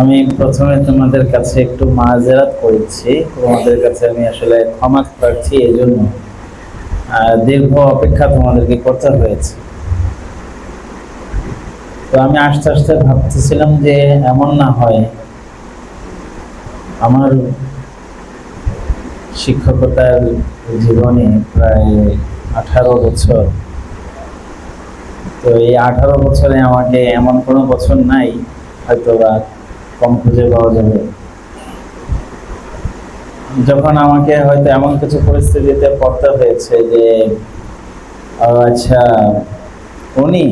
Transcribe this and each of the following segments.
আমি প্রথমে তোমাদের কাছে একটু মাজেরাত করেছি। তোমাদের কাছে আমি আসলে ক্ষমা প্রার্থী এই জন্য দীর্ঘ অপেক্ষা তোমাদেরকে করতে হয়েছে। তো আমি আস্তে আস্তে ভাবতেছিলাম যে এমন না হয় আমার শিক্ষকতার জীবনে প্রায় আঠারো বছর। তো এই আঠারো বছরে আমাকে এমন কোনো বছর নাই হয়তো বা কম খুঁজে পাওয়া যাবে। যখন আমাকে হয়তো এমন কিছু পরিস্থিতিতে পড়তে হয়েছে যে আচ্ছা উনি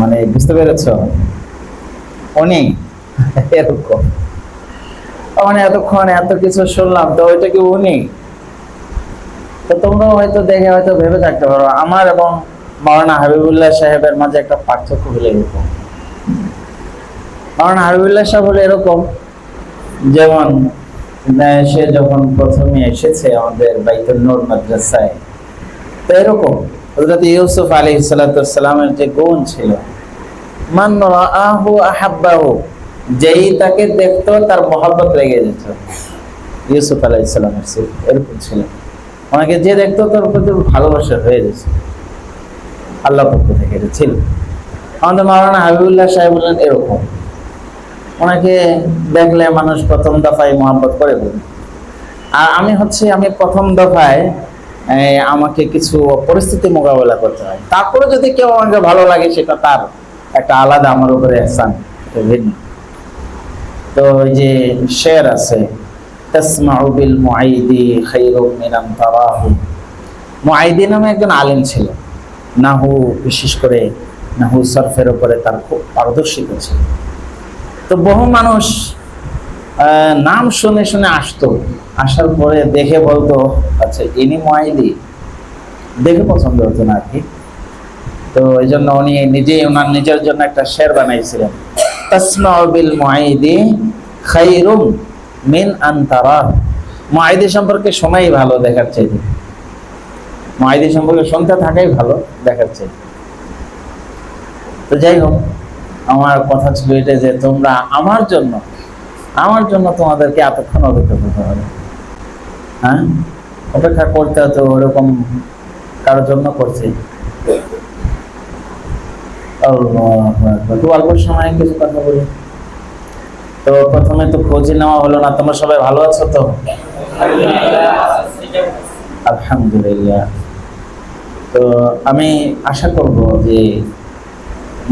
মানে বুঝতে পেরেছ? উনি, এরকম। মানে এতক্ষণ এত কিছু শুনলাম, তো ওইটা কি উনি? তো তোমরাও হয়তো দেখে হয়তো ভেবে থাকতে পারো, আমার এবং মাওলানা হাবিবুল্লাহ সাহেবের মাঝে একটা পার্থক্য হলো এরকম মাওলানা হাবিবুল্লাহ সাহেব হলো এরকম, যেমন সে যখন প্রথমে এসেছে আমাদের বাইতুল নূর মাদ্রাসায়, তো এরকম, হযরত ইউসুফ আলাইহিস সালামের যে গুণ ছিল, মান রাআহু আহাব্বাহু, যেই তাকে দেখতো তার মহব্বত লেগে যেত। ইউসুফ আলাইহিস সালামের সিফ এরকম ছিল। ওনাকে যে দেখতো তার প্রতি ভালোবাসা হয়ে গেছে। আল্লাহ পক্ষ থেকে এটা ছিল। আমাদের মাওলানা হাবিবুল্লাহ সাহেব বললেন এরকম। ওনাকে দেখলে মানুষ প্রথম দফায় মহাব্বত করে আর আমি হচ্ছে, আমি প্রথম দফায় আমাকে কিছু পরিস্থিতি মোকাবেলা করতে হয়। তারপরে যদি কেউ আমাকে ভালো লাগে, সেটা তার একটা আলাদা আমার উপরে এহসান ভিন্ন তো ওই যে শের আছে, তাসমাউ বিল মুআইদি খায়রুম মিন আন তারাহু। মুআইদি নামে একজন আলেম ছিল। নাহু, বিশেষ করে নাহু সরফের উপরে তার খুব পারদর্শিতা ছিল। তো বহু মানুষ নাম শুনে শুনে আসতো। আসার পরে দেখে বলতো আচ্ছা ইনি মুআইদি দেখে পছন্দ হতো না আর কি তো এই জন্য উনি নিজেই ওনার নিজের জন্য একটা শের বানাইছিলেন। তাসমাউ বিল মুআইদি খায়রুম মিন আন তারা। মুআইদি সম্পর্কে শোনাই ভালো, দেখার চাইতে। মুআইদি সম্পর্কে শুনতে থাকাই ভালো, দেখার চাইতে। তো যাই হোক আমার কথা ছিল এটা যে তোমরা আমার জন্য আমার জন্য তোমাদেরকে এতক্ষণ অপেক্ষা করতে হবে। হ্যাঁ? অপেক্ষা করতে হতো ওরকম কারোর জন্য করছি। অল্প সময় কিছু কথা বলি। তো প্রথমে তো খোঁজ নেওয়া হলো না, তোমরা সবাই ভালো আছো তো? আলহামদুলিল্লাহ। তো আমি আশা করব যে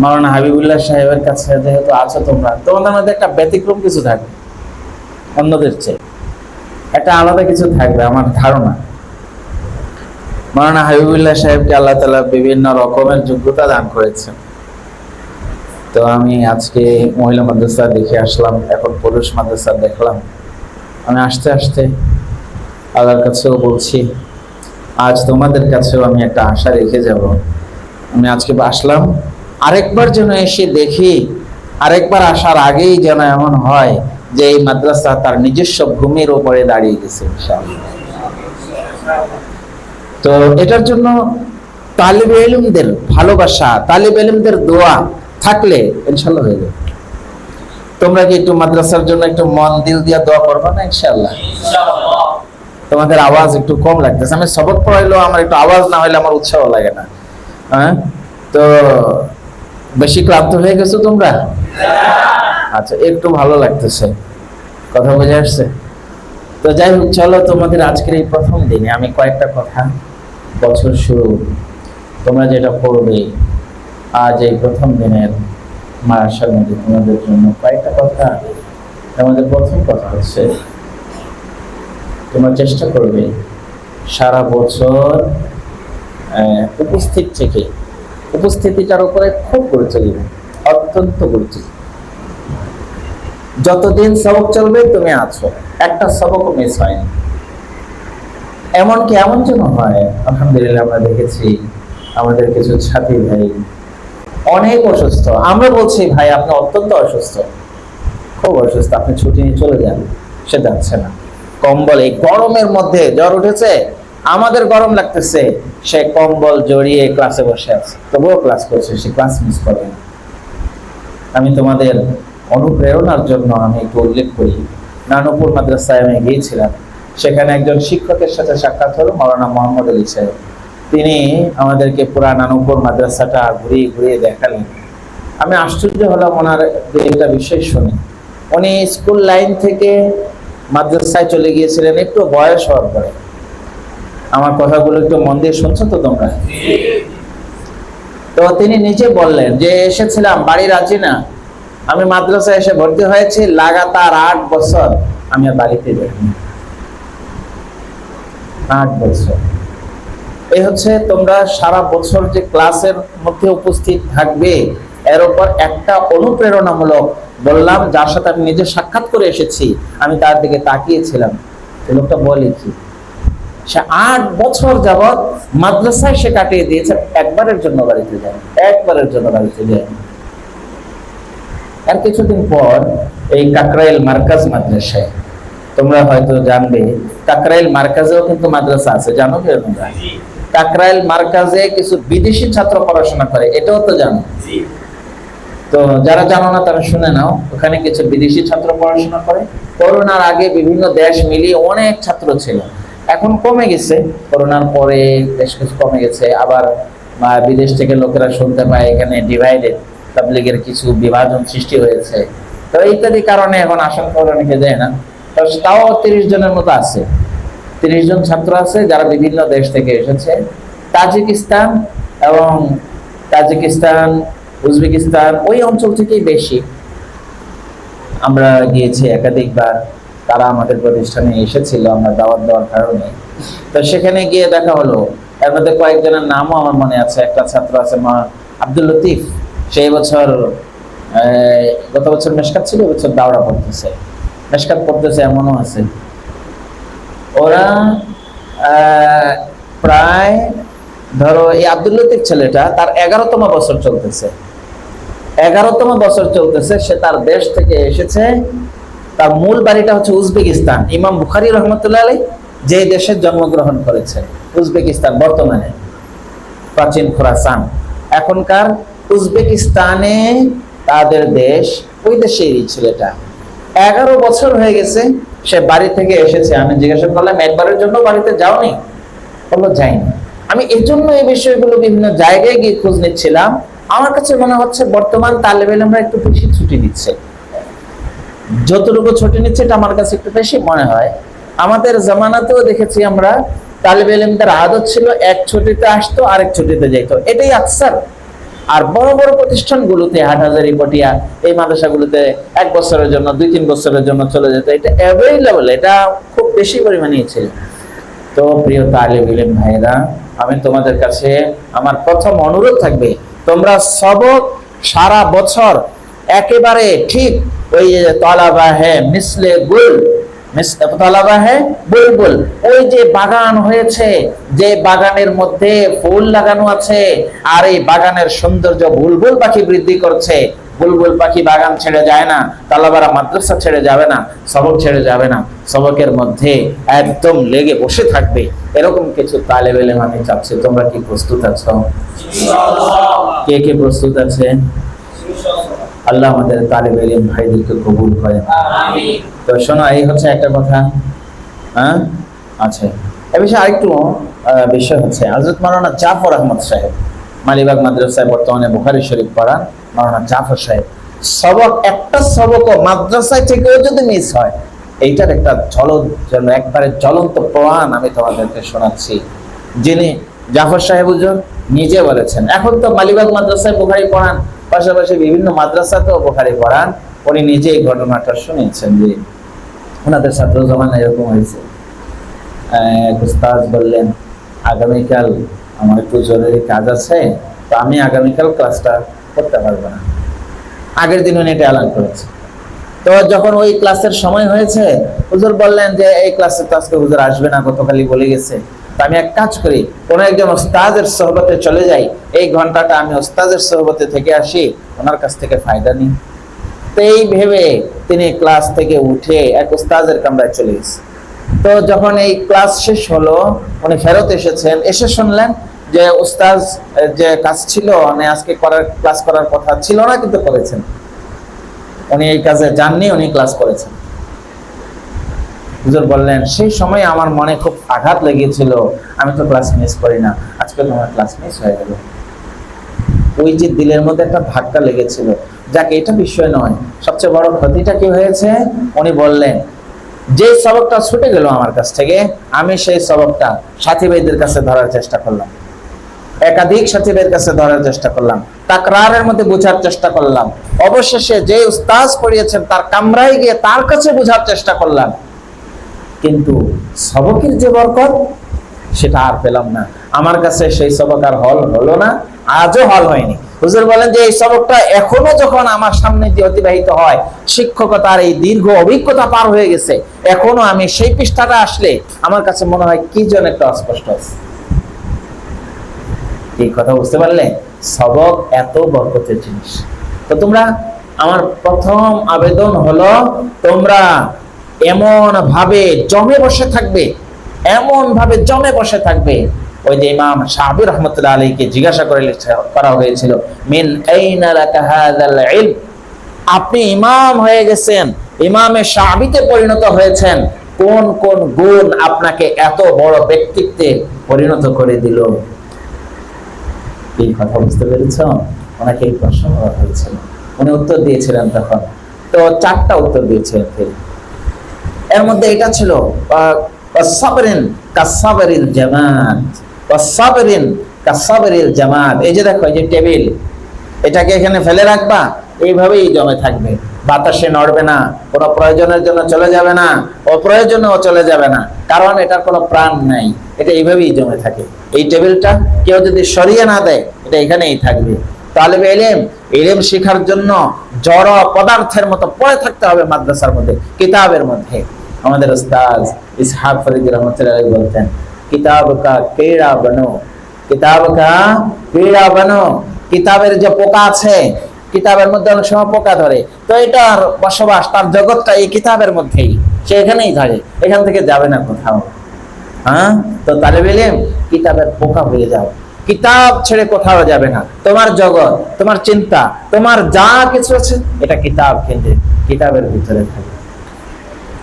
মাওলানা হাবিবুল্লাহ সাহেবের কাছে যেহেতু আছো তোমরা, তোমাদের মধ্যে একটা ব্যতিক্রম কিছু থাকবে, অন্যদের চেয়ে। একটা আলাদা কিছু থাকবে, আমার ধারণা। মাওলানা হাবিবুল্লাহ সাহেবকে আল্লাহ তালা বিভিন্ন রকমের যোগ্যতা দান করেছেন। তো আমি আজকে মহিলা মাদ্রাসা দেখে আসলাম, এখন পুরুষ মাদ্রাসা দেখলাম। আমি আস্তে আস্তে আল্লাহর কাছেও বলছি, আজ তোমাদের কাছেও আমি একটা আশা রেখে যাব। আমি আজকে আসলাম আরেকবার যেন এসে দেখি, আরেকবার আসার আগেই যেন এমন হয় যে এই মাদ্রাসা তার নিজস্ব ভূমির উপরে দাঁড়িয়ে গেছে তো এটার জন্য তালিব এলিমদের ভালোবাসা, তালিব এলিমদের দোয়া থাকলে ইনশাল্লাহ হয়ে যাবে। তোমরা কি একটু মাদ্রাসার জন্য একটু মন দিল দিয়া দোয়া করবে না ইনশাল্লাহ তোমাদের আওয়াজ একটু কম লাগতেছে। আমি সবক পড়াইলেও আমার একটু আওয়াজ না হলে আমার উৎসাহ লাগে না। হ্যাঁ? তো বেশি ক্লান্ত হয়ে গেছো তোমরা? আচ্ছা একটু ভালো লাগতেছে। কথা বোঝা আসছে? তো যাই হোক, চলো তোমাদের আজকের এই প্রথম দিনে আমি কয়েকটা কথা বছর শুরু। তোমরা যেটা করবে, আজ এই প্রথম দিনের মা আসার মধ্যে তোমাদের জন্য কয়েকটা কথা। আমাদের প্রথম কথা হচ্ছে, তোমরা চেষ্টা করবে সারা বছর উপস্থিত থেকে উপস্থিতিটার উপরে খুব গুরুত্ব অত্যন্ত গুরুত্ব যতদিন সবক চলবে, তুমি আছো। একটা সবক মিস হয়নি। এমনকি এমন যেন হয়, আলহামদুলিল্লাহ আমরা দেখেছি, আমাদের কিছু ছাত্রী ভাই অনেক অসুস্থ। আমরা বলছি, ভাই, আপনি অত্যন্ত অসুস্থ। খুব অসুস্থ, আপনি ছুটি নিয়ে চলে যান। সে যাচ্ছে না। কম্বল এই গরমের মধ্যে জ্বর উঠেছে আমাদের গরম লাগতেছে। সে কম্বল জড়িয়ে ক্লাসে বসে আছে। তবুও ক্লাস করছে, সে ক্লাস মিস করে আমি তোমাদের অনুপ্রেরণার জন্য আমি একটু উল্লেখ করি। নানুপুর মাদ্রাসায় আমি গিয়েছিলাম। সেখানে একজন শিক্ষকের সাথে সাক্ষাৎ হলো মৌলানা মোহাম্মদ আলী সাহেব। তিনি আমাদেরকে পুরা নানুপুর মাদ্রাসাটা ঘুরিয়ে ঘুরিয়ে দেখালেন। আমি আশ্চর্য হলাম ওনার একটা বিষয় শুনে। উনি স্কুল লাইন থেকে মাদ্রাসায় চলে গিয়েছিলেন, একটু বয়স হওয়ার পরে। আমার কথাগুলো একটু মন দিয়ে শুনছো তো তোমরা? তো তিনি নিজে বললেন যে, এসেছিলাম, বাড়ি রাজি না। আমি মাদ্রাসায় এসে ভর্তি হয়েছি, লাগাতার আট বছর আমি বাড়িতে আট বছর। এই হচ্ছে তোমরা সারা বছর যে ক্লাসের মধ্যে উপস্থিত থাকবে, এর উপর একটা অনুপ্রেরণামূলক বললাম, যার সাথে আমি নিজে সাক্ষাৎ করে এসেছি। আমি তার দিকে তাকিয়েছিলাম। লোকটা বলে কি? সে আট বছর যাবৎ মাদ্রাসায় সে কাটিয়ে দিয়েছে একবারের জন্য বাড়িতে যায় একবারের জন্য বাড়িতে যায়। আর কিছুদিন পর এই কাকরাইল মার্কাজ মাদ্রাসায় তোমরা হয়তো জানবে কাকরাইল মার্কাজেও কিন্তু মাদ্রাসা আছে জানো কি তোমরা কাকরাইল মার্কাজে কিছু বিদেশি ছাত্র পড়াশোনা করে এটাও তো জানো। তো যারা জানো না তারা শুনে নাও ওখানে কিছু বিদেশি ছাত্র পড়াশোনা করে। করোনার আগে বিভিন্ন দেশ মিলিয়ে অনেক ছাত্র ছিল। এখন কমে গেছে, করোনার পরে বেশ কিছু কমে গেছে। আবার বিদেশ থেকে লোকেরা শুনতে পায়, এখানে ডিভাইডেড পাবলিকের কিছু বিভাজন সৃষ্টি হয়েছে। তো ইত্যাদি কারণে এখন আশঙ্কা অনেকে যায় না। তাও তিরিশ জনের মতো আছে। তিরিশ জন ছাত্র আছে যারা বিভিন্ন দেশ থেকে এসেছে। তাজিকিস্তান এবং তাজিকিস্তান, উজবেকিস্তান, ওই অঞ্চল থেকেই বেশি। আমরা গিয়েছি একাধিকবার। তারা আমাদের প্রতিষ্ঠানে এসেছিল, আমরা দাওয়াত দেওয়ার কারণে। তো সেখানে গিয়ে দেখা হলো, এর মধ্যে কয়েকজনের নামও আমার মনে আছে, একটা ছাত্র আছে মা আব্দুল লতিফ সেই বছর গত বছর মেশকাত ছিল বছর দাওড়া পড়তেছে। মেশকাত পড়তেছে, এমনও আছে। ওরা প্রায়, ধরো এই আব্দুল লতিফ ছেলেটা, তার এগারোতম বছর চলতেছে। এগারোতম বছর চলতেছে, সে তার দেশ থেকে এসেছে তার মূল বাড়িটা হচ্ছে উজবেকিস্তান। ইমাম বুখারি রহমতুল্লাহ আলী যে দেশে জন্মগ্রহণ করেছে, উজবেকিস্তান বর্তমানে। প্রাচীন খোরাসান। এখনকার উজবেকিস্তানে তাদের দেশ ওই দেশেরই ছেলেটা। এগারো বছর হয়ে গেছে, সে বাড়ি থেকে এসেছে। আমি জিজ্ঞাসা করলাম, একবারের জন্য বাড়িতে যাওনি? বলল, যাইনি। আমি এই জন্য এই বিষয়গুলো বিভিন্ন জায়গায় গিয়ে খোঁজ নিচ্ছিলাম। আমার কাছে মনে হচ্ছে বর্তমান তালেব আমরা একটু বেশি ছুটি নিচ্ছে। যতটুকু ছুটি নিচ্ছে, এটা আমার কাছে একটু বেশি মনে হয়। আমাদের জামানাতেও দেখেছি আমরা, তালেব এলিমদের আদত ছিল, এক ছুটিতে আসতো, আরেক ছুটিতে যেত এটাই আকসার। আর বড় বড় প্রতিষ্ঠানগুলোতে, হাটহাজারি পটিয়া এই মাদ্রাসাগুলোতে এক বছরের জন্য, দুই তিন বছরের জন্য চলে যেত। এটা অ্যাভেলেবল এটা খুব বেশি পরিমাণে ছিল। তো প্রিয় তালিব ইলেম ভাইরা আমি তোমাদের কাছে আমার প্রথম অনুরোধ থাকবে, তোমরা সবক সারা বছর একেবারে ঠিক ওই যে তলাবা হ্যাঁ মিসলে গুল তলাবা হ্যাঁ বুলবুল। ওই যে বাগান হয়েছে যে বাগানের মধ্যে ফুল লাগানো আছে আর এই বাগানের সৌন্দর্য বুলবুল পাখি বৃদ্ধি করছে। বুলবুল পাখি বাগান ছেড়ে যায় না তালাবারা মাদ্রাসা ছেড়ে যাবে না সবক ছেড়ে যাবে না। সবকের মধ্যে একদম লেগে বসে থাকবে। এরকম কিছু তালে বেলে আমি চাচ্ছি। তোমরা কি প্রস্তুত আছো? কে কে প্রস্তুত আছে? আল্লাহ আমাদের তালেব এলেম ভাইদেরকে কবুল করেন। তো শোনো এই হচ্ছে একটা কথা। হ্যাঁ? আচ্ছা। এ বিষয়ে আরেকটু বিষয় হচ্ছে হজরত মারানা জাফর আহমদ সাহেব মালিবাগ মাদ্রাসায় বর্তমানে বুখারি শরীফ পড়ান মারানা জাফর সাহেব সবক একটা সবক মাদ্রাসায় থেকেও যদি মিস হয় এইটার একটা ঝল যেন একবারে জ্বলন্ত প্রমাণ আমি তোমাদেরকে শোনাচ্ছি। যিনি জাফর সাহেব নিজে বলেছেন। এখন তো মালিবাগ মাদ্রাসায় বুখারি পড়ান পাশাপাশি বিভিন্ন মাদ্রাসাতেও বুখারি পড়ান। উনি নিজে এই ঘটনাটা শুনেছেন যে ওনাদের ছাত্র জমানা এরকম হয়েছে। এক বললেন, আগামীকাল আমার একটু জরুরি কাজ আছে, তো আমি আগামীকাল ক্লাসটা করতে পারব না। আগের দিন উনি এটা এলান করেছে। তো যখন ওই ক্লাসের সময় হয়েছে, হুজুর বললেন যে, এই ক্লাসে তো আজকে হুজুর আসবে না, গতকালই বলে গেছে। আমি এক কাজ করি, কোন একজন ওস্তাদের সহবতে চলে যাই, এই ঘন্টাটা আমি ওস্তাদের সহবতে থেকে আসি, ওনার কাছ থেকে ফায়দা নিই। তো এই ভেবে তিনি ক্লাস থেকে উঠে এক ওস্তাদের কামরায় চলে গেছে। তো যখন এই ক্লাস শেষ হলো, উনি ফেরত এসেছেন, এসে শুনলেন যে উস্তাজ যে কাজ ছিল মানে আজকে করার, ক্লাস করার কথা ছিল না, কিন্তু করেছেন। উনি এই কাজে যাননি, উনি ক্লাস করেছেন। হুজুর বললেন, সেই সময় আমার মনে খুব আঘাত লেগেছিল। আমি তো ক্লাস মিস করি না। আজকে তোমার ক্লাস মিস হয়ে গেল। ওই যে দিলের মধ্যে একটা ধাক্কা লেগেছিল। যাক, এটা বিষয় নয়। সবচেয়ে বড় ক্ষতিটা কি হয়েছে? উনি বললেন, যে সবকটা ছুটে গেল আমার কাছ থেকে, আমি সেই সবকটা সাথী ভাইদের কাছে ধরার চেষ্টা করলাম। একাধিক সাথী ভাইয়ের কাছে ধরার চেষ্টা করলাম। তাকরারের মধ্যে বোঝার চেষ্টা করলাম। অবশেষে যে উস্তাজ পড়িয়েছেন, তার কামরায় গিয়ে তার কাছে বোঝার চেষ্টা করলাম। কিন্তু সবকের যে বরকত, সেটা আর পেলাম না। আমার কাছে সেই সবক আর হল হলো না, আজও হল হয়নি। হুজুর বলেন যে এই সবকটা এখনও যখন আমার সামনে দিয়ে অতিবাহিত হয়, শিক্ষকতার এই দীর্ঘ অভিজ্ঞতা পার হয়ে গেছে। এখনও আমি সেই পৃষ্ঠাটা আসলে আমার কাছে মনে হয় কি যেন একটা অস্পষ্ট আছে। এই কথা বুঝতে পারলে সবক এত বরকতের জিনিস। তো তোমরা, আমার প্রথম আবেদন হলো, তোমরা এমন ভাবে জমে বসে থাকবে এমন ভাবে জমে বসে থাকবে। ওই যে ইমাম সাহাবি রহমতুল্লাহ আলীকে জিজ্ঞাসা করে করা হয়েছিল, মিন আপনি ইমাম হয়ে গেছেন, ইমামে সাহাবিতে পরিণত হয়েছেন। কোন কোন গুণ আপনাকে এত বড় ব্যক্তিত্বে পরিণত করে দিল? এই কথা বুঝতে পেরেছ? ওনাকে এই প্রশ্ন করা হয়েছিল। উনি উত্তর দিয়েছিলেন তখন। তো চারটা উত্তর দিয়েছিলেন তিনি এর মধ্যে এটা ছিল সাবরিন কাসাবরিল জামাত সাবরিন কাসাবরিল জামাত। এই যে দেখো যে টেবিল, এটাকে এখানে ফেলে রাখবা, এইভাবেই জমে থাকবে। বাতাসে নড়বে না, কোনো প্রয়োজনের জন্য চলে যাবে না, অপ্রয়োজনেও চলে যাবে না, কারণ এটার কোনো প্রাণ নাই। এটা এইভাবেই জমে থাকে। এই টেবিলটা কেউ যদি সরিয়ে না দেয়, এটা এখানেই থাকবে। তাহলে এলেম এলেম শেখার জন্য জড় পদার্থের মতো পড়ে থাকতে হবে মাদ্রাসার মধ্যে, কিতাবের মধ্যে। আমাদের উস্তাজ ইসহাক ফরিদ রহমতুল্লাহ বলতেন কিতাব কা কেড়া বনো? কিতাব কা কেড়া বনো? কিতাবের যে পোকা আছে, কিতাবের মধ্যে অনেক সময় পোকা ধরে, তো এটার বসবাস, তার জগৎটা এই কিতাবের মধ্যেই, সে এখানেই থাকে, এখান থেকে যাবে না কোথাও। হ্যাঁ? তো তালেব ইলম কিতাবের পোকা হয়ে যাও। কিতাব ছেড়ে কোথাও যাবে না। তোমার জগৎ, তোমার চিন্তা, তোমার যা কিছু আছে, এটা কিতাব কেন্দ্রে, কিতাবের ভিতরে থাকে।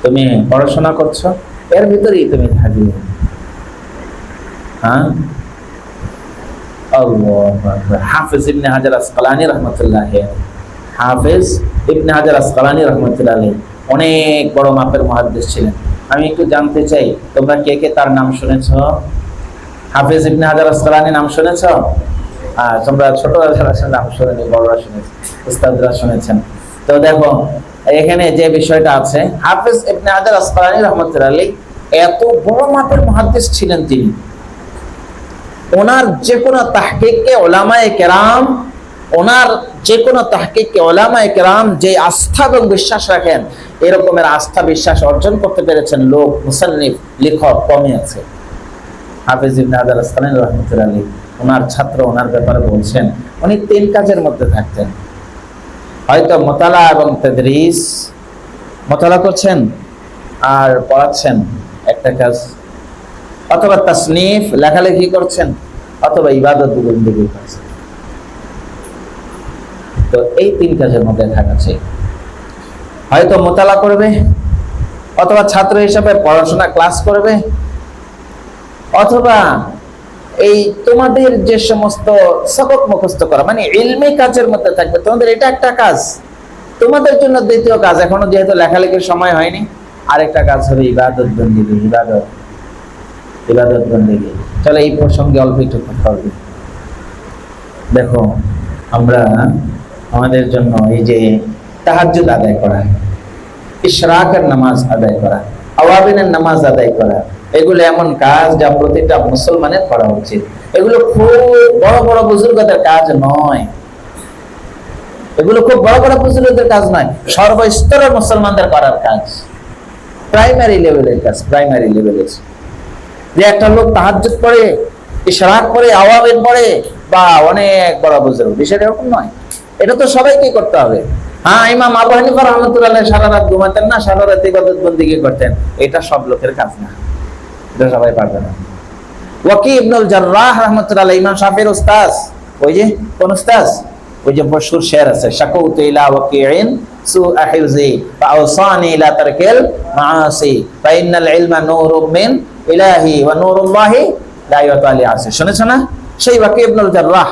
তুমি পড়াশোনা করছ, এর ভিতরেই তুমি থাকবে হ্যাঁ? হাফিজ ইবনে হাজার আসকালানি রহমতুল্লাহ হাফিজ ইবনে হাজার আসকালানি রহমতুল্লাহ অনেক বড় মাপের মহাদ্দেশ ছিলেন। আমি একটু জানতে চাই, তোমরা কে কে তার নাম শুনেছ? হাফিজ ইবনে হাজার আসকালানি নাম শুনেছ? আর তোমরা ছোট নাম শুনেনি, বড়রা শুনেছে, উস্তাদরা শুনেছেন। তো দেখো, এখানে যে বিষয়টা আছে, হাফিজ ইবনে হাজার আসকালানি রহমতুল্লাহ এত বড় মাপের মহাদ্দেশ ছিলেন তিনি। ওনার যে কোনো তাহকিককে ওলামায়ে কেরাম, ওনার যে কোনো তাহকিককে ওলামায়ে কেরাম যে আস্থা এবং বিশ্বাস রাখেন, এরকমের আস্থা, বিশ্বাস অর্জন করতে পেরেছেন লোক মুসান্নিফ লেখক, কমই আছে। হাফিজ ইবনে আদার আসকালানি রহমতুল্লাহ আলী ওনার ছাত্র, ওনার ব্যাপারে বলছেন, উনি তিন কাজের মধ্যে থাকতেন। হয়তো মোতালা এবং তেদরিস মোতালা করছেন আর পড়াচ্ছেন একটা কাজ, অথবা তাসনিফ লেখালেখি করছেন, অথবা ইবাদত বন্দী করছেন তো এই তিন কাজের মধ্যে থাকা চাই হয়তো মোতালা করবে, অথবা ছাত্র হিসাবে পড়াশোনা, ক্লাস করবে অথবা এই তোমাদের যে সমস্ত সবক মুখস্থ করা মানে ইলমি কাজের মধ্যে থাকবে, তোমাদের এটা একটা কাজ। তোমাদের জন্য দ্বিতীয় কাজ, এখনও যেহেতু লেখালেখির সময় হয়নি, আরেকটা কাজ হবে ইবাদত বন্দী, ইবাদত ইবাদত বন্দেগি চলো এই প্রসঙ্গে অল্প একটু কথা হবে। দেখো, আমরা আমাদের জন্য এই যে তাহাজ্জুদ আদায় করা, ইশরাকের নামাজ আদায় করা, আওয়াবিনের নামাজ আদায় করা এগুলো এমন কাজ যা প্রতিটা মুসলমানের করা উচিত। এগুলো খুব বড় বড় বুজুর্গদের কাজ নয়। এগুলো খুব বড় বড় বুজুর্গদের কাজ নয়, সর্বস্তরের মুসলমানদের করার কাজ। প্রাইমারি লেভেলের কাজ প্রাইমারি লেভেলের যে একটা লোক তাহাজ্জুদ পড়ে, ইশরাক পড়ে আওয়াবিন পড়ে, বা অনেক বড় বুজুর্গ, বিষয়টা এরকম নয়। এটা তো সবাইকে করতে হবে। হ্যাঁ ইমাম আবু হানিফা রহমতুল্লাহ সারা রাত ঘুমাতেন না, সারা রাত ইবাদত বন্দিগি করতেন। এটা সব লোকের কাজ না। এটা সবাই পারবে না। ওয়াকি ইবনুল জাররাহ রহমতুল্লাহ ইমাম শাফির উস্তাজ ওই যে, কোন উস্তাজ ওই যে পশুর শের আছে, শাকুত ইলা ওয়াকিইন সু আহিজি ফাউসানি ইলা তারকিল মাআসি ফাইনাল ইলমা নূরুম মিন ইলাহি, ওয়া নূরুল্লাহি লা ইয়াতালি আসি শুনেছো না? সেই ওয়াকি ইবনুল জাররাহ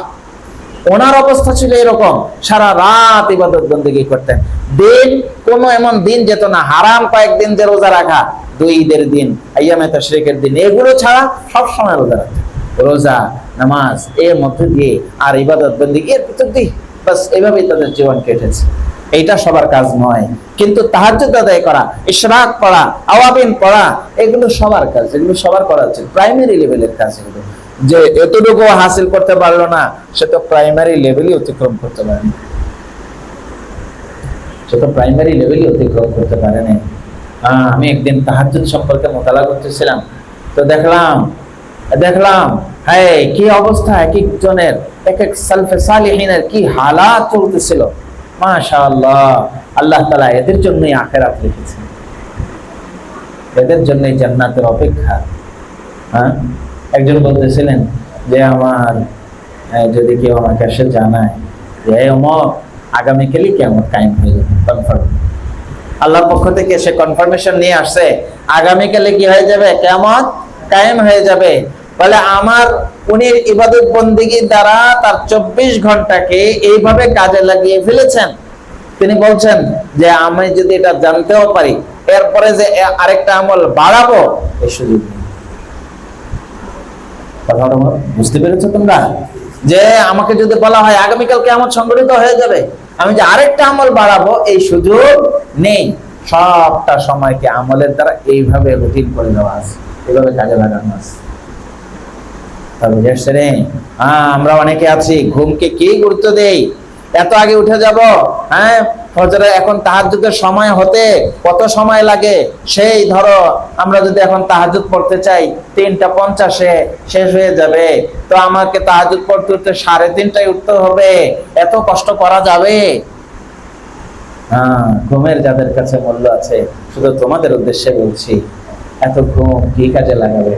ওনার অবস্থা ছিল এরকম। সারা রাত ইবাদত বন্দেগী করতেন। দিন, কোন এমন দিন যেত না। হারাম কয়েকদিন যে রোজা রাখা, দুই ঈদের দিন, আইয়ামে তশরিকের দিন। এগুলো ছাড়া সব সময় রোজা রাখতেন। রোজা, নামাজ, এর মধ্যে দিয়ে আর ইবাদত বন্দেগী, এর ভিতর দিয়ে বাস এভাবেই তাদের জীবন কেটেছে। এইটা সবার কাজ নয়। কিন্তু তাহাজ্জুদ আদায় করা, ইশরাক পড়া, আওয়াবিন পড়া, এগুলো সবার কাজ, এগুলো সবার করা উচিত। প্রাইমারি লেভেলের কাজ এগুলো। যে এতটুকু হাসিল করতে পারল না, সে তো প্রাইমারি লেভেলই অতিক্রম করতে পারে না। সে তো প্রাইমারি লেভেলই অতিক্রম করতে পারে না। আমি একদিন তাহাজ্জুদ সম্পর্কে মোতালা করতেছিলাম। তো দেখলাম দেখলাম হ্যাঁ কি অবস্থা এক একজনের এক এক সালফে সালিহিনের কি হালাত চলতেছিল। মাশাআল্লাহ, আল্লাহ আল্লাহ তালা এদের জন্যই আখেরাত রেখেছেন। এদের জন্যই জান্নাতের অপেক্ষা। হ্যাঁ? একজন বলতেছিলেন যে আমার যদি কেউ আমাকে এসে জানায় যে, "এই অমর আগামীকালই কেমন কায়েম হয়ে যাবে? কনফার্ম আল্লাহর পক্ষ থেকে সে কনফার্মেশন নিয়ে আসছে আগামীকালে কি হয়ে যাবে? কেমন কায়েম হয়ে যাবে? বলে, আমার, উনি ইবাদত বন্দিগির দ্বারা তার চব্বিশ ঘন্টাকে এইভাবে কাজে লাগিয়ে ফেলেছেন। তিনি বলছেন যে, আমি যদি এটা জানতেও পারি, এরপরে যে আরেকটা আমল বাড়াবো এই সুযোগ নেই। বুঝতে পেরেছ তোমরা? যে আমাকে যদি বলা হয় আগামীকাল কেমন সংগঠিত হয়ে যাবে, আমি যে আরেকটা আমল বাড়াবো, এই সুযোগ নেই। সবটা সময়কে আমলের দ্বারা এইভাবে রুটিন করে দেওয়া আছে এইভাবে কাজে লাগানো আছে? হ্যাঁ আমরা অনেকে আছি, ঘুমকে কি গুরুত্ব দেই? এত আগে উঠে যাব হ্যাঁ? ফজরে এখন তাহাজ্জুদের সময় হতে কত সময় লাগে? সেই ধরো, আমরা যদি এখন তাহাজ্জুদ পড়তে চাই, তিনটা পঞ্চাশে শেষ হয়ে যাবে। তো আমাকে তাহাজ্জুদ পড়তে উঠতে সাড়ে তিনটায় উঠতে হবে। এত কষ্ট করা যাবে? হ্যাঁ ঘুমের যাদের কাছে মূল্য আছে, শুধু তোমাদের উদ্দেশ্যে বলছি, এত ঘুম কি কাজে লাগাবে?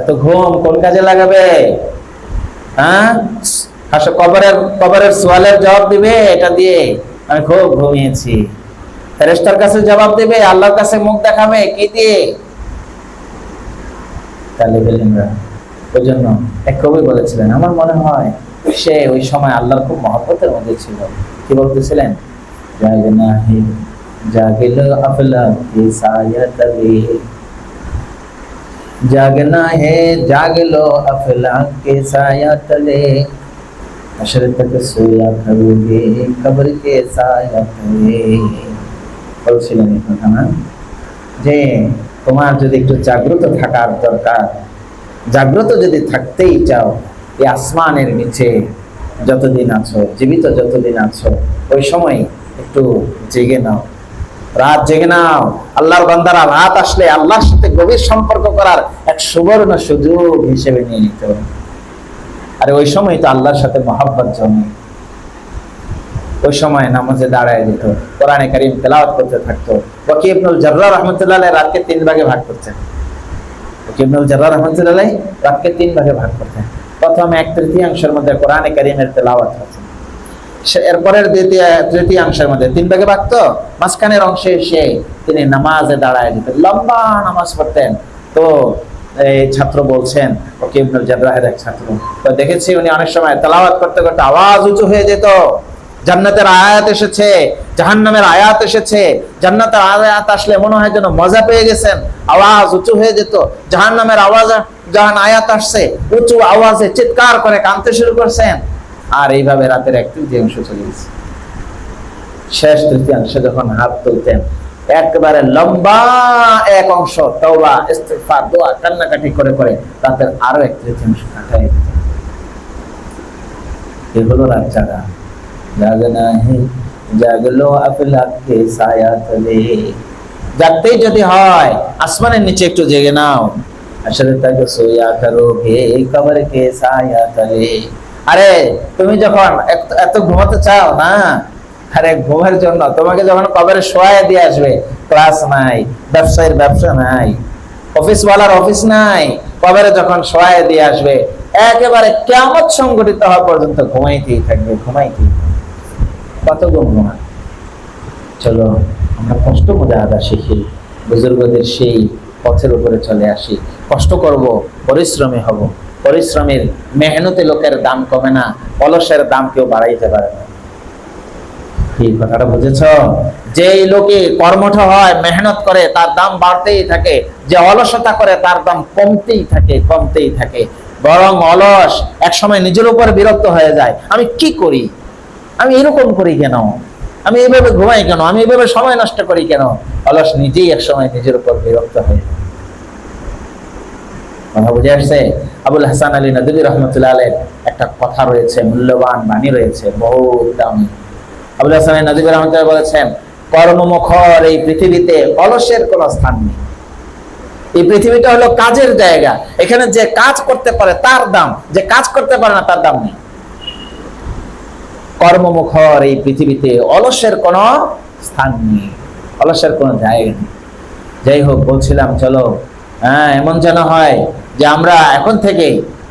এত ঘুম কোন কাজে লাগাবে? হ্যাঁ? কবরের সোয়ালের জবাব দিবে, এটা দিয়ে আমি খুব ঘুমিয়েছি। কাছে জবাব আল্লাহর কাছে মুখ দেখাবে, কি দিয়ে? আমার মনে হয় সে ওই সময় আল্লাহর খুব মহব্বতের মধ্যে ছিল। কি বলতেছিলেন? জাগে নাহি জাগনা হে জাগলো আফলা কে সায়া তলে तले अशर तक सोया करोगे कब्र के साया तले বলছিলেন এই কথা না যে তোমার যদি একটু জাগ্রত থাকার দরকার জাগ্রত যদি থাকতেই চাও এই আসমানের নিচে যতদিন আছো জীবিত যতদিন আছো ওই সময় একটু জেগে নাও রাত জেগে নাও আল্লাহর বান্দারা রাত আসলে আল্লাহর সাথে গভীর সম্পর্ক করার এক সুবর্ণ সুযোগ হিসেবে নিয়ে নিতে হবে আর ওই সময় তো আল্লাহর সাথে মহাব্বত জন্মে। ওই সময় নামাজে দাঁড়ায় দিত কোরআনে কারিম তেলাওয়াত করতে থাকতো। ওকি ইবনুল রহমতুল্লাহ রাতকে তিন ভাগে ভাগ করতেন। রহমতুল্লাহ রাতকে তিন ভাগে ভাগ করতেন। প্রথম এক তৃতীয়াংশের মধ্যে কোরআনে কারিমের তেলাওয়াত হতেন সে- এরপরের দ্বিতীয়, তৃতীয়াংশের মধ্যে তিন ভাগে ভাগ তো, মাঝখানের অংশে এসে তিনি নামাজে দাঁড়ায় দিতেন লম্বা নামাজ পড়তেন। তো ছাত্র বলছেন ওকে ইবনুল জাররাহের এক ছাত্র। তো দেখেছি উনি অনেক সময় তেলাওয়াত করতে করতে আওয়াজ উঁচু হয়ে যেত। জান্নাতের আয়াত এসেছে, জাহান্নামের আয়াত এসেছে। জান্নাতের আয়াত আসলে মনে হয় যেন মজা পেয়ে গেছেন। আওয়াজ উঁচু হয়ে যেত, জাহান্নামের আওয়াজ যখন আয়াত আসছে, উঁচু আওয়াজে চিৎকার করে কাঁদতে শুরু করছেন। আর এইভাবে রাতের এক তৃতীয়াংশ চলে গেছে। শেষ তৃতীয়াংশে যখন হাত তুলতেন একেবারে লম্বা এক অংশ তওবা, ইস্তিগফার, দোয়া, কান্নাকাটি করে করে রাতের আরও এক তৃতীয়াংশ কাটাই দিতেন এগুলো রাত জাগা। জাগনা হে জাগলো আফলাকে সায়া তলে জাগতেই যদি হয়, আসমানের নিচে একটু জেগে নাও। আসলে তাকে সোয়া করোগে কবর কে সায়া তলে আরে, তুমি যখন এত ঘুমাতে চাও না আরে ঘুমের জন্য। তোমাকে যখন কবরে শোয়া দিয়ে আসবে ক্লাস নাই, ব্যবসায়ীর ব্যবসা নাই অফিস ওয়ালার অফিস নাই, কবরে যখন শোয়া দিয়ে আসবে, একেবারে কেমন সংগঠিত হওয়া পর্যন্ত ঘুমাইতেই থাকবে, ঘুমাইতেই। কত গুণ ঘুমান চলো, আমরা কষ্ট আদা শিখি, বুজুর্গদের সেই পথের উপরে চলে আসি। কষ্ট করব, পরিশ্রমী হব। পরিশ্রমের মেহনতি লোকের দাম কমে না, অলসের দাম কেউ বাড়াইতে পারে না। কি কথাটা বুঝেছ? যে লোকে কর্মঠ হয়, মেহনত করে, তার দাম বাড়তেই থাকে। যে অলসতা করে, তার দাম কমতেই থাকে কমতেই থাকে। বরং অলস নিজের উপর বিরক্ত হয়ে যায়। আমি কি করি? আমি এরকম করি কেন? আমি এইভাবে ঘুমাই কেন? আমি এইভাবে সময় নষ্ট করি কেন? অলস নিজেই নিজের উপর বিরক্ত হয়ে কথা বুঝে আসছে? আবুল হাসান আলী নদী রহমতুল্লাহ একটা কথা রয়েছে, মূল্যবান বাণী রয়েছে বহু দামি। আবুল হাসান আলী নদী রহমতুল্লাহ বলেছেন, কর্মমুখর এই পৃথিবীতে অলসের কোনো স্থান নেই। এই পৃথিবীটা হলো কাজের জায়গা। এখানে যে কাজ করতে পারে তার দাম, যে কাজ করতে পারে না তার দাম নেই। কর্মমুখর এই পৃথিবীতে অলসের কোনো স্থান নেই, অলসের কোনো জায়গা নেই। যাই হোক, বলছিলাম, চলো হ্যাঁ এমন যেন হয় যে আমরা এখন থেকে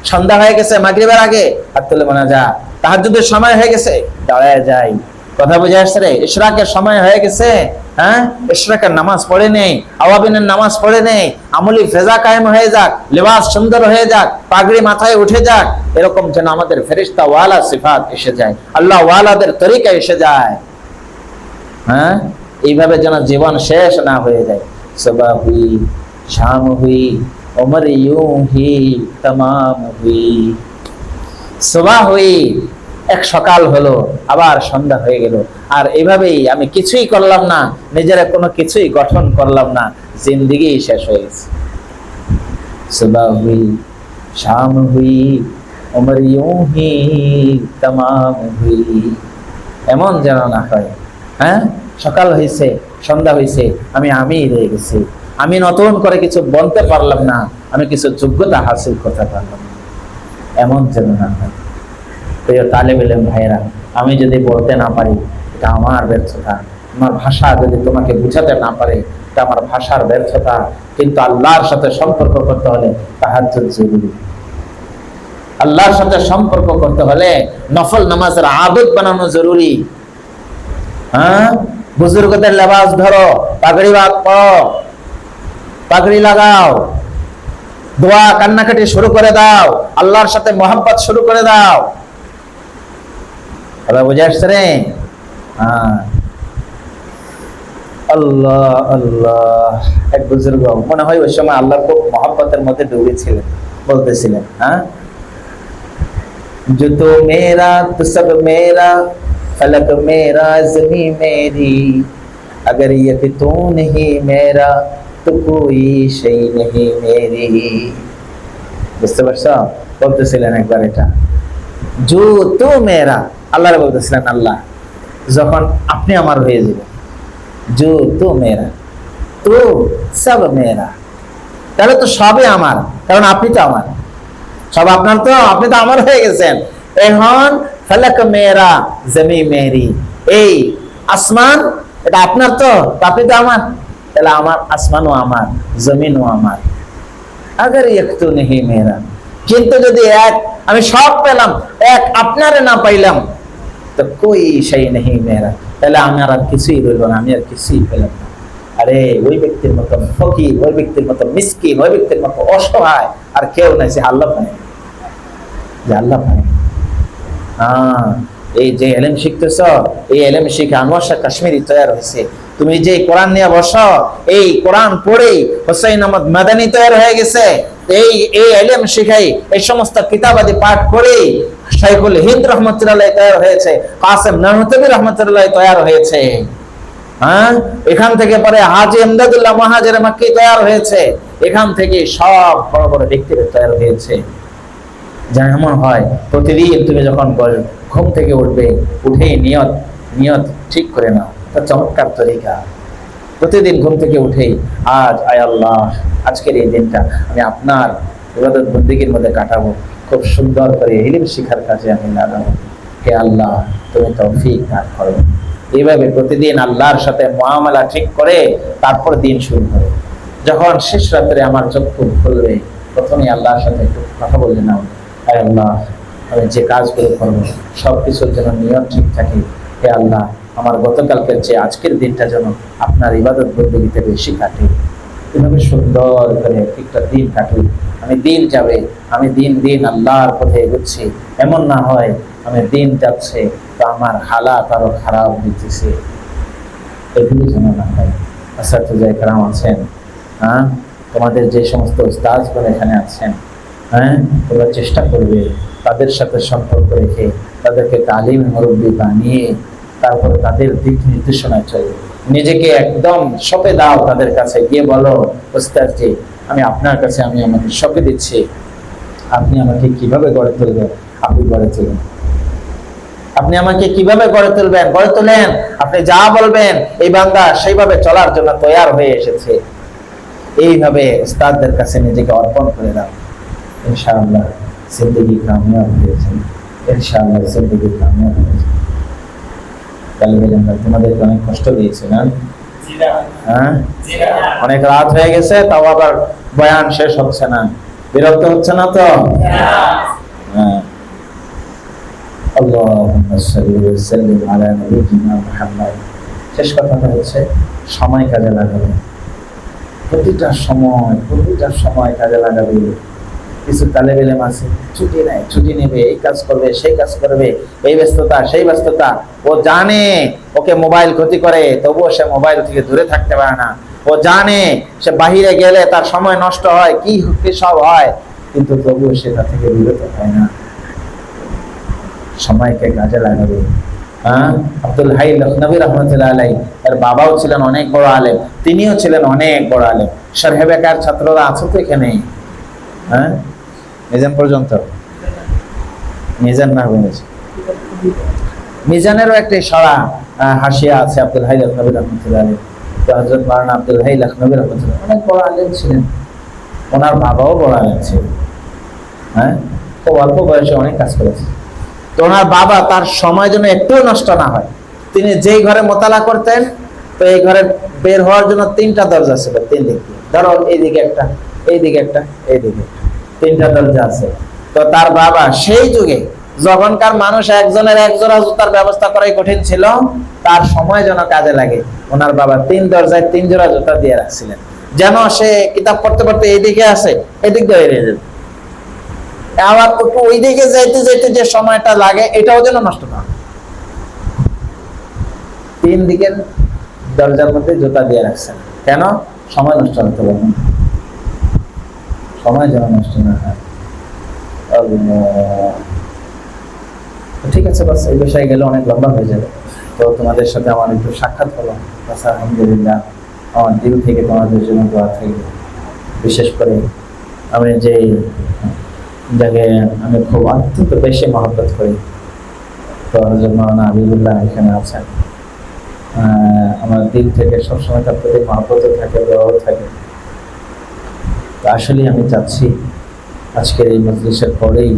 সন্ধ্যা হয়ে গেছে, মাগরিবের আগে হাত তুলে মনে যা তাহাজ্জুদের সময় হয়ে গেছে, দাঁড়ায় যাই। কথা বুঝে আসছে রে? ইশরাকের সময় হয়ে গেছে হ্যাঁ? ইশরাকের নামাজ পড়ে নেই, আওয়াবিনের নামাজ পড়ে নেই, আমলি ফেজা কায়েম হয়ে যাক, লেবাস সুন্দর হয়ে যাক, পাগড়ি মাথায় উঠে যাক, এরকম যেন আমাদের ফেরিস্তা ওয়ালা সিফাত এসে যায়, আল্লাহ ওয়ালাদের তরিকা এসে যায়। হ্যাঁ? এইভাবে যেন জীবন শেষ না হয়ে যায়। সবা হুই শাম হুই ওমর ইউ হি তমাম হুই সবা হুই এক সকাল হলো, আবার সন্ধ্যা হয়ে গেল। আর এভাবেই আমি কিছুই করলাম না, নিজেরা কোনো কিছুই গঠন করলাম না, জিন্দিগি শেষ তামাম হুই এমন যেন না হয় হ্যাঁ? সকাল হয়েছে, সন্ধ্যা হয়েছে, আমি আমি রয়ে গেছি। আমি নতুন করে কিছু বলতে পারলাম না, আমি কিছু যোগ্যতা হাসিল করতে পারলাম এমন যেন না হয়। প্রিয় তালেব ইলম ভাইয়েরা, আমি যদি বলতে না পারি, এটা আমার ব্যর্থতা। আমার ভাষা যদি তোমাকে বুঝাতে না পারে, এটা আমার ভাষার ব্যর্থতা। কিন্তু আল্লাহর সাথে সম্পর্ক করতে হলে তাহার জরুরি। আল্লাহর সাথে সম্পর্ক করতে হলে নফল নামাজের আদত বানানো জরুরি। হ্যাঁ? বুজুর্গদের লেবাস ধরো, পাগড়ি বাদ পাগড়ি লাগাও, দোয়া কান্নাকাটি শুরু করে দাও, আল্লাহর সাথে মোহাম্মত শুরু করে দাও। কথা বুঝে আসছে রে হ্যাঁ আল্লাহ আল্লাহ এক বুজুর্গ মনে হয় ওই সময় আল্লাহর খুব মহাব্বতের মধ্যে ডুবেছিলেন বলতেছিলেন হ্যাঁ जो तो मेरा तो सब मेरा फलक मेरा जमी मेरी अगर ये कि तू नहीं मेरा तो कोई সেই नहीं मेरी বুঝতে পারছো বলতেছিলেন একবার এটা জো তো মেরা আল্লাহর বলতেছিলেন, আল্লাহ, যখন আপনি আমার হয়ে যাবেন জো মেরা তো সব মেরা তাহলে তো সবই আমার, কারণ আপনি তো আমার, সব আপনার তো, আপনি তো আমার হয়ে গেছেন, এখন ফলক মেরা জমি মেরি এই আসমান, এটা আপনার তো আপনি তো আমার, তাহলে আমার আসমানও আমার, জমিনও আমার, আগার একটু নেই মেরা কিন্তু যদি এক আমি সব পেলাম, এক আপনারে না পাইলাম। তো কই সেই নেই মেরা তাহলে আমার আর কিছুই রইল না, আমি আর কিছুই পেলাম না। আরে, ওই ব্যক্তির মতো ফকির, ওই ব্যক্তির মতো মিসকিন, ওই ব্যক্তির মতো অসহায়, আর কেউ নাই সে আল্লাহ পায়। যে আল্লাহ পায়। এই যে এলেম শিখতেছ, এই এলেম শিখে আনোয়ার কাশ্মীরি তৈরি হয়েছে। তুমি যে কোরআন নিয়ে বস, এই কোরআন পড়েই হোসাইন আহমদ মাদানী তৈরি হয়ে গেছে। এই এই এলেম শিখাই, এই সমস্ত কিতাবাদি পাঠ করেই শাইখুল হিন্দ রহমতুল্লাহ তৈরি হয়েছে, কাসেম রহমতুল্লাহ হয়েছে। হ্যাঁ? এখান থেকে পরে হাজি মহাজের মাক্কি হয়েছে। এখান থেকে সব বড় বড় ব্যক্তিরা তৈরি হয়েছে। এমন হয়, প্রতিদিন তুমি যখন ঘুম থেকে উঠবে, উঠেই নিয়ত নিয়ত ঠিক করে নাও। তা চমৎকার তরিকা। প্রতিদিন ঘুম থেকে উঠেই আজ, আয় আল্লাহ, আজকের এই দিনটা আমি আপনার ইবাদত বন্দিগির মধ্যে কাটাবো। খুব সুন্দর করে ইলিম শিখার কাজে আমি লাগাবো। হে আল্লাহ, তুমি তৌফিক দান করো। এইভাবে প্রতিদিন আল্লাহর সাথে মুআমালা ঠিক করে তারপর দিন শুরু হবে যখন শেষ রাত্রে আমার চক্ষু খুলবে প্রথমে আল্লাহর সাথে একটু কথা বলে নাও। আয় আল্লাহ, আমি যে কাজগুলো করব সব কিছুর যেন নিয়ম ঠিক থাকে। হে আল্লাহ আমার গতকালকের চেয়ে আজকের দিনটা যেন আপনার ইবাদত বন্দীতে বেশি কাটে। এভাবে সুন্দর করে একটা দিন কাটুক আমি দিন যাবে, আমি দিন দিন আল্লাহর পথে এগোচ্ছি। এমন না হয় আমি দিন যাচ্ছে তো আমার হালাত আরও খারাপ দিতেছে এগুলো যেন না হয়। আসাতুজা একরাম আছেন? হ্যাঁ? তোমাদের যে সমস্ত উস্তাজগণ এখানে আছেন হ্যাঁ? তোমরা চেষ্টা করবে তাদের সাথে সম্পর্ক রেখে, তাদেরকে তালিম মুরব্বী বানিয়ে তারপরে তাদের দিক নির্দেশনায় চলবে নিজেকে একদম সপে দাও তাদের কাছে, গিয়ে বলো উস্তাদজি আমি আপনার কাছে, আমি আমাকে সপে দিচ্ছি। আপনি আমাকে কীভাবে গড়ে তুলবেন? আপনি গড়ে তুলবেন আপনি আমাকে কীভাবে গড়ে তুলবেন? গড়ে তোলেন। আপনি যা বলবেন, এই বান্দা সেইভাবে চলার জন্য তৈয়ার হয়ে এসেছে। এইভাবে উস্তাদদের কাছে নিজেকে অর্পণ করে দাও। ইনশাআল্লাহ, জিন্দগি কামিয়াব হয়েছে। ইনশাআল্লাহ, জিন্দগি কামিয়াব হয়েছে। অনেক কষ্ট না? হ্যাঁ? অনেক রাত হয়ে গেছে, তাও আবার বয়ান শেষ হচ্ছে না। বিরক্ত হচ্ছে না তো? হ্যাঁ। শেষ কথাটা হচ্ছে, সময় কাজে লাগাবে। প্রতিটা সময় প্রতিটা সময় কাজে লাগাবে। কিছু তালেব এলেম আছে, ছুটি নেয়, ছুটি নেবে, এই কাজ করবে, সেই কাজ করবে, এই ব্যস্ততা, সেই ব্যস্ততা, ও জানে, ওকে মোবাইল ক্ষতি করে, তবুও সে মোবাইল থেকে দূরে থাকতে পারে না। ও জানে, সে বাহিরে গেলে তার সময় নষ্ট হয়, কি সব হয়, কিন্তু তবুও সে তা থেকে বিরত হয় না। সময়কে কাজে লাগাবে। হ্যাঁ? আব্দুল হাই লখনবী রহমতুল্লাহ আলাই এর বাবাও ছিলেন অনেক বড় আলেম, তিনিও ছিলেন অনেক বড় আলেম। সারহে বেকার ছাত্ররা আছো তো এখানে? হ্যাঁ? মিজান পর্যন্ত। মিজান বলেছে মিজানেরও একটি সরা হাসিয়া আছে আব্দুল হাই লখনবী রহমতুল্লাহ আলী হজরত মারানা আব্দুল হাই লখনবী রহমতুল্লাহ অনেক বড় আলেম ছিলেন। ওনার বাবাও বড় আলেম হ্যাঁ? খুব অল্প বয়সে অনেক কাজ করেছে তো ওনার বাবা তার সময় যেন একটু নষ্ট না হয়। তিনি যেই ঘরে মোতালা করতেন, তো এই ঘরে বের হওয়ার জন্য তিনটা দরজা ছিল তিন দিক দিয়ে। ধরো এইদিকে একটা এইদিকে একটা এইদিকে একটা। তিনটা দরজা আছে। তো তার বাবা সেই যুগে যখনকার মানুষ একজনের একজোড়া জুতার ব্যবস্থা করাই কঠিন ছিল, তার সময় যেন কাজে লাগে। ওনার বাবা তিন দরজায় তিন জোড়া জুতা দিয়ে রাখছিলেন। যেন সে কিতাব পড়তে পড়তে এইদিকে আসে, এদিক দিয়ে এড়িয়ে যাবে আবার ওই দিকে যাইতে যাইতে যে সময়টা লাগে, এটাও যেন নষ্ট না। তিন দিকের দরজার মধ্যে জুতা দিয়ে রাখছেন। কেন? সময় নষ্ট হতে পারবে না। সময় যেন নষ্ট না হয়। ঠিক আছে, বাস, এই বিষয়ে গেলে অনেক লম্বা হয়ে যাবে। তো তোমাদের সাথে আমার একটু সাক্ষাৎ হলো। বাস, আলহামদুলিল্লাহ, আমার দিল থেকে তোমাদের জন্য দোয়া থাকবে। বিশেষ করে আমি যে জায়গায় আমি খুব অত্যন্ত বেশি মহব্বত করি, তো মৌলানা হাবিবুল্লাহ এখানে আছেন। আমার দিল থেকে সবসময় তার প্রতি মহব্বতও থাকে, দোয়াও থাকে। আসলে আমি চাচ্ছি আজকের এই মজলিসের পরেই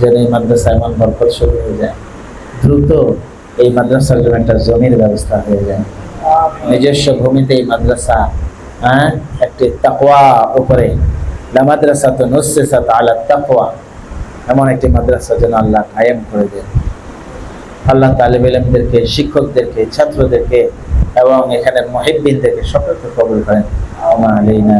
যেন এই মাদ্রাসা এমন বরকত শুরু হয়ে যায় দ্রুত এই মাদ্রাসার জন্য একটা জমির ব্যবস্থা হয়ে যায়। নিজস্ব ভূমিতে এই মাদ্রাসা হ্যাঁ একটি তাকওয়া উপরে। মাদ্রাসা তো নুসিসাত আলা তাকওয়া এমন একটি মাদ্রাসা যেন আল্লাহ কায়েম করে দেন। আল্লাহ তালেব ইলমদেরকে শিক্ষকদেরকে ছাত্রদেরকে এবং এখানের মহিব্বিনদেরকে সকলকে কবুল করেন। আমা আলাইনা।